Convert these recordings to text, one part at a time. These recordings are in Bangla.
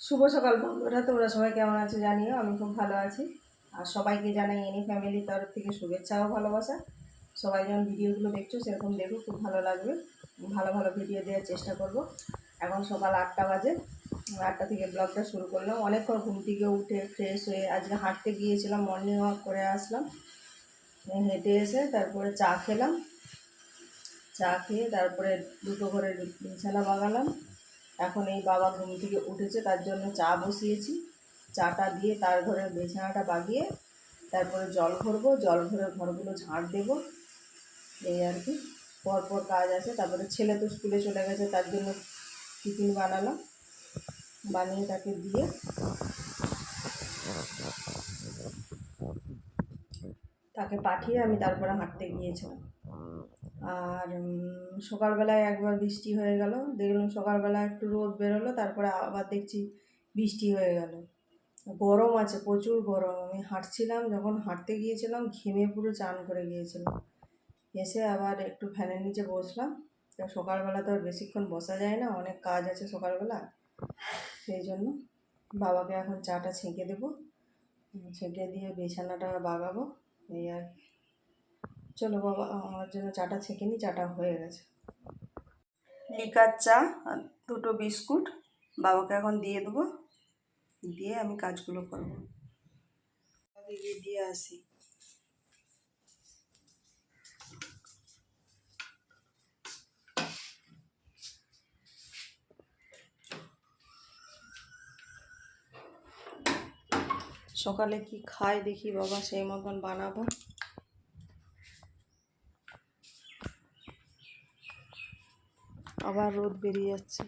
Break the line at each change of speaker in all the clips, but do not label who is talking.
শুভ সকাল বন্ধুরা, তোমরা সবাই কেমন আছো জানিও, আমি খুব ভালো আছি। আর সবাইকে জানাই এনি ফ্যামিলির তরফ থেকে শুভেচ্ছা ও ভালোবাসা। সবাই যেমন ভিডিওগুলো দেখছ, সেরকম দেখো, খুব ভালো লাগবে। ভালো ভালো ভিডিও দেওয়ার চেষ্টা করব। এখন সকাল আটটা বাজে, আটটা থেকে ব্লগটা শুরু করলাম। অনেকক্ষণ ঘুম থেকে উঠে ফ্রেশ হয়ে আজকে হাঁটতে গিয়েছিলাম মর্নিং ওয়াক করে আসলাম। হেঁটে এসে তারপরে চা খেলাম। চা খেয়ে তারপরে দুটো ঘরে বিছানা বাগালাম। এখন এই বাবা ঘুম থেকে উঠেছে, তার জন্য চা বসিয়েছি। চাটা দিয়ে তার ঘরে বিছানাটা বাগিয়ে তারপরে জল ভরবো, জল ভরে ঘরগুলো ঝাড় দেবো। এই আর কি। পরপর কাজ আছে, তারপরে ছেলে তো স্কুলে চলে গেছে, তার জন্য টিফিন বানালাম। বানিয়ে তাকে দিয়ে তাকে পাঠিয়ে আমি তারপরে হাঁটতে গিয়েছিলাম। আর সকালবেলায় একবার বৃষ্টি হয়ে গেল। দেখলাম সকালবেলা একটু রোদ বেরোলো, তারপরে আবার দেখছি বৃষ্টি হয়ে গেল। গরম আছে, প্রচুর গরম। আমি হাঁটছিলাম, যখন হাঁটতে গিয়েছিলাম, ঘেমে পুরো চান করে গিয়েছিলাম এসে আবার একটু ফ্যানের নিচে বসলাম। তা সকালবেলা তো আর বেশিক্ষণ বসা যায় না, অনেক কাজ আছে সকালবেলা। সেই জন্য বাবাকে এখন চাটা ছেঁকে দেবো। ছেঁকে দিয়ে বিছানাটা বাগাবো। এই আর কি। চলো বাবা, আমার জন্য চাটা ছেঁকে নি, চাটা হয়ে গেছে। লিকার চা দুটো বিস্কুট বাবাকে এখন দিয়ে দেবো। দিয়ে আমি কাজগুলো করব। গিয়ে দিয়ে আসি। সকালে কি খাই দেখি বাবা, সেই মতন বানাবো। আবার রোদ বেরিয়ে যাচ্ছে।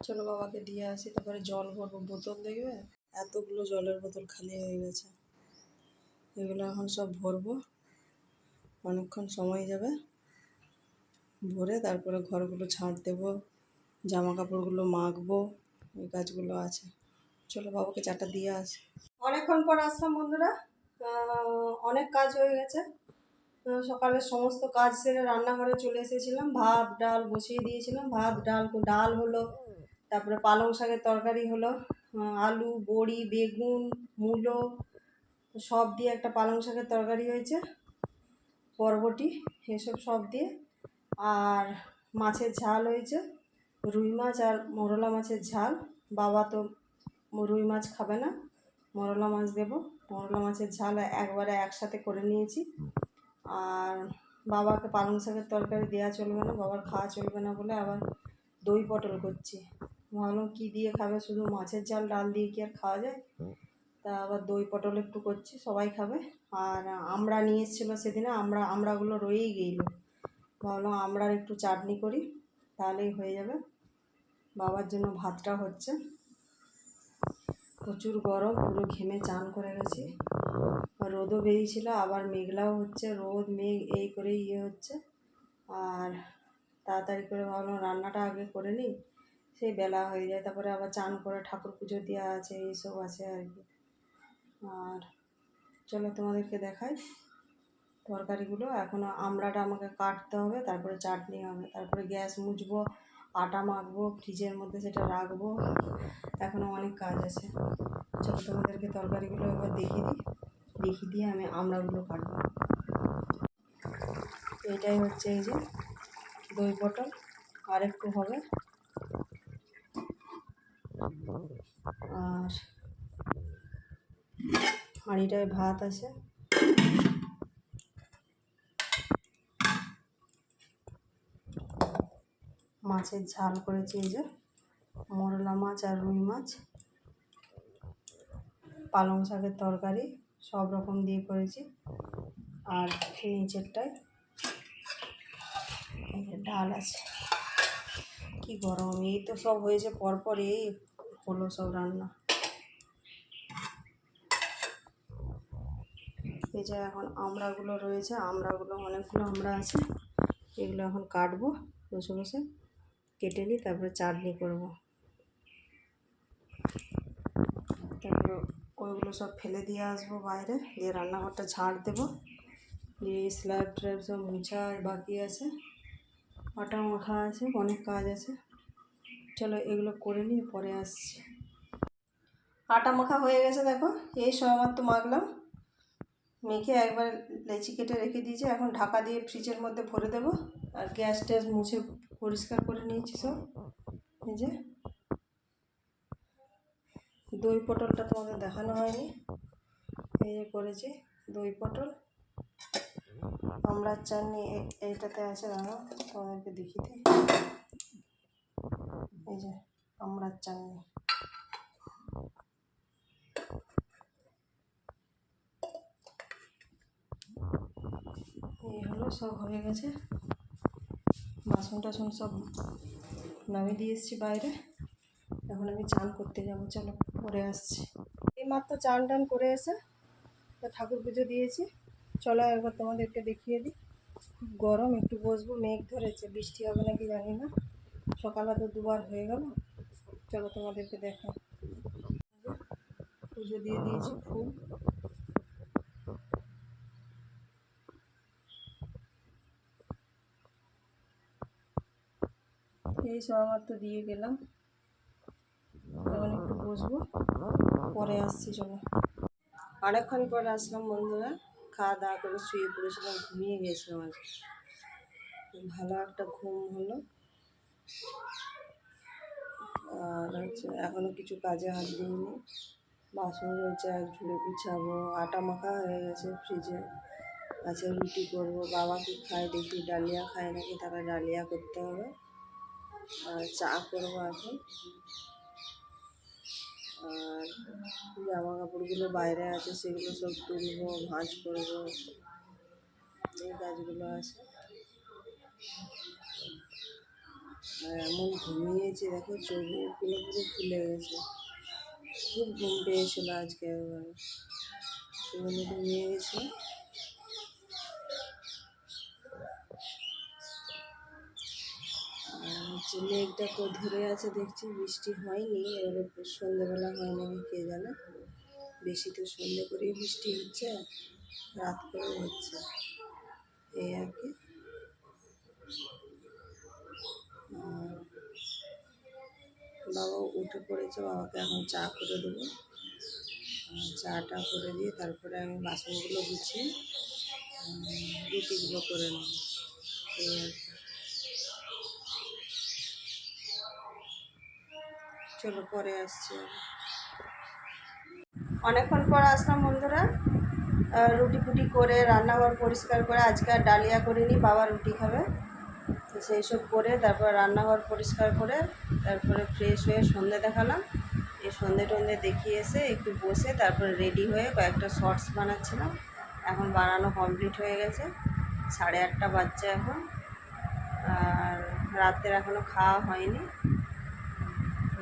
চলো বাবাকে দিয়ে আসি, তারপরে জল ভরবো। বোতল দেখবে? এতগুলো জলের বোতল খালি হয়ে গেছে। এগুলো এখন সব ভরবো। অনেকক্ষণ সময় যাবে। ভরে তারপরে ঘরগুলো ছাড় দেবো। জামা কাপড়গুলো মাখবো এই কাজগুলো আছে। চলো বাবাকে চাটা দিয়ে আসি। অনেকক্ষণ পর আসলাম বন্ধুরা। অনেক কাজ হয়ে গেছে। আহ, সকালের সমস্ত কাজ সেরে রান্নাঘরে চলে এসেছিলাম। ভাত ডাল বসিয়ে দিয়েছিলাম। ভাত ডাল ডাল হলো তারপরে পালং শাকের তরকারি হলো আলু বড়ি বেগুন মূলো সব দিয়ে একটা পালং শাকের তরকারি হয়েছে বরবটি এসব সব দিয়ে। আর মাছের ঝাল হয়েছে। রুই মাছ আর মোরলা মাছের ঝাল। বাবা তো রুই মাছ খাবে না, মরলা মাছ দেবো। মোরলা মাছের ঝাল একবারে একসাথে করে নিয়েছি। আর বাবাকে পালং শাকের তরকারি দেওয়া চলবে না, বাবার খাওয়া চলবে না বলে আবার দই পটল করছি। ভাবলাম কী দিয়ে খাবে, শুধু মাছের ঝাল, ডাল দিয়ে কি আর খাওয়া যায়? তা আবার দই পটল একটু করছি, সবাই খাবে। আর আমরা নিয়ে এসেছিল সেদিনে আমরা আমড়াগুলো রয়েই গেল। ভাবলাম আমড়ার একটু চাটনি করি, তাহলেই হয়ে যাবে। বাবার জন্য ভাতটা হচ্ছে। প্রচুর গরম, পুরো ঘেমে চান করে গেছি। রোদও বেরিয়েছিল, আবার মেঘলাও হচ্ছে, রোদ, মেঘ, এই করে ইয়ে হচ্ছে। আর তাড়াতাড়ি করে ভাবলাম রান্নাটা আগে করে নিই, সেই বেলা হয়ে যায়। তারপরে আবার চান করে ঠাকুর পুজো দেওয়া আছে, এইসব আছে আর কি। আর চলো তোমাদেরকে দেখাই তরকারিগুলো। এখনও আমড়াটা আমাকে কাটতে হবে, তারপরে চাটনি হবে, তারপরে গ্যাস মুছবো আটা মাখবো, ফ্রিজের মধ্যে সেটা রাখব। এখনও অনেক কাজ আছে। চলো তোমাদেরকে তরকারিগুলো এবার দেখিয়ে দিই। দেখিয়ে দিয়ে আমি আমড়াগুলো কাটবো। এটাই হচ্ছে এই যে দই পটল। আর একটু হবে। আর হাঁড়িটায় ভাত আছে। মাছের ঝাল করেছি এই যে। মোরলা মাছ আর রুই মাছ। পালং শাকের তরকারি, সব রকম দিয়ে করেছি। আর নিচেরটায় ডাল আছে। কি গরম, এই তো সব হয়েছে পরপর, এই হলো সব রান্না। এই যে এখন আমড়াগুলো রয়েছে, আমড়াগুলো অনেকগুলো আমড়া আছে। এগুলো এখন কাটবো বসে বসে। কেটে নিই, তারপরে চাটনি করব। তো এগুলো ওইগুলো সব ফেলে দিয়ে আসব বাইরে, দিয়ে রান্নাঘরটা ঝাড় দেবো। দিয়ে স্ল্যাব ট্র্যাব সব মুছা বাকি আছে। আটা মাখা আছে, অনেক কাজ আছে। চলো এগুলো করে নিয়ে পরে আসছি। আটা মাখা হয়ে গেছে দেখো, এই সময়মাত্র মাখলাম। মেখে একবার লেচি কেটে রেখে দিয়েছি, এখন ঢাকা দিয়ে ফ্রিজের মধ্যে ভরে দেবো। আর গ্যাস ট্যাস মুছে পরিষ্কার করে নিয়েছি সব। এই যে। দই পটলটা তোমাদের দেখানো হয়নি। এই যে করেছি দই পটল। আমরা চাটনি এ- এইটাতে আছে, দাঁড়াও, তোমাদেরকে দিই। এই যে আমরা চাটনি। এই হলো, সব হয়ে গেছে। বাসন টাসন সব নামিয়ে দিয়ে এসেছি বাইরে। এখন আমি চান করতে যাব, চলো পরে আসছি। এই মাত্র চান টান করে এসে ঠাকুর পুজো দিয়েছি। চলো একবার তোমাদেরকে দেখিয়ে দিই। খুব গরম, একটু বসবো, মেঘ ধরেছে, বৃষ্টি হবে নাকি জানি না। সকালে তো দুবার হয়ে গেল। চলো তোমাদেরকে দেখা পুজো দিয়ে দিয়েছি, ফুল। এই সবেমাত্র দিয়ে গেলাম। এখন একটু বসবো, পরে আসছি চলো। অনেকক্ষণ পরে আসলাম বন্ধুরা, খাওয়া দাওয়া করে শুয়ে পড়েছিলাম, ঘুমিয়ে গিয়েছিলাম আজকে। ভালো একটা ঘুম হলো। আর হচ্ছে এখনও কিছু কাজে হাত দিইনি। বাসন রয়েছে, এক ঝুড়ে গুছাবো আটা মাখা হয়ে গেছে ফ্রিজে। আছে রুটি করব বাবা কি খায় দেখি, ডালিয়া খায় নাকি তাকে ডালিয়া করতে হবে। আর চা করব এখন। আর জামা কাপড়গুলো বাইরে আছে, সেগুলো সব তুলবো, ভাঁজ করব। এই কাজগুলো আছে। আর এমন ঘুমিয়েছি, দেখো চোখ মুখগুলো পুরো ফুলে গেছে। খুব ঘুম পেয়েছিল আজকে একবারে। ঘুমিয়ে গেছে আর হচ্ছে মেঘটা তো ধরে আছে, দেখছি বৃষ্টি হয়নি, এবারে সন্ধ্যেবেলা হয় নাকি কে জানে। বেশি তো সন্ধ্যে করেই বৃষ্টি হচ্ছে, রাত করে হচ্ছে। এই আর কি। বাবা উঠে পড়েছে, বাবাকে এখন চা করে দেবো। চাটা করে দিয়ে তারপরে আমি বাসনগুলো গুছিয়ে রুটিগুলো করে নেব। এই আর কি। চলো, পরে আসছি অনেকক্ষণ পর আসলাম বন্ধুরা। রুটি ফুটি করে, রান্নাঘর পরিষ্কার করে, আজকে আর ডালিয়া করিনি, বাবা রুটি খাবে। তো সেই সব করে তারপর রান্নাঘর পরিষ্কার করে, তারপরে ফ্রেশ হয়ে সন্ধে দেখালাম। এই সন্ধে টন্ধে দেখিয়ে এসে একটু বসে তারপরে রেডি হয়ে কয়েকটা শর্টস বানাচ্ছিলাম। এখন বানানো কমপ্লিট হয়ে গেছে। সাড়ে আটটা বাজছে এখন। আর রাতের এখনও খাওয়া হয়নি।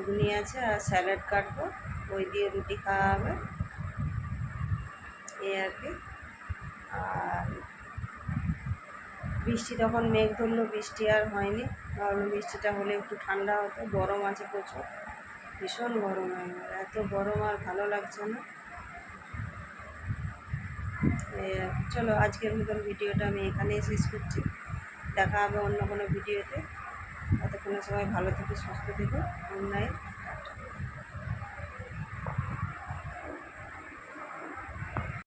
ঘুগনি আছে আর স্যালাড কাটবো। ওই দিয়ে রুটি খাওয়া হবে এই আর কি। আর বৃষ্টি তখন মেঘ ধরলো বৃষ্টি আর হয়নি। ভাবলাম বৃষ্টিটা হলে একটু ঠান্ডা হতো। গরম আছে প্রচুর। ভীষণ গরম হয়ে। এত গরম আর ভালো লাগছে না। চলো আজকের মতন ভিডিওটা আমি এখানেই শেষ করছি। দেখা হবে অন্য কোনো ভিডিওতে। ততক্ষণে সবাই ভালো থেকে সুস্থ থেকো নাইট।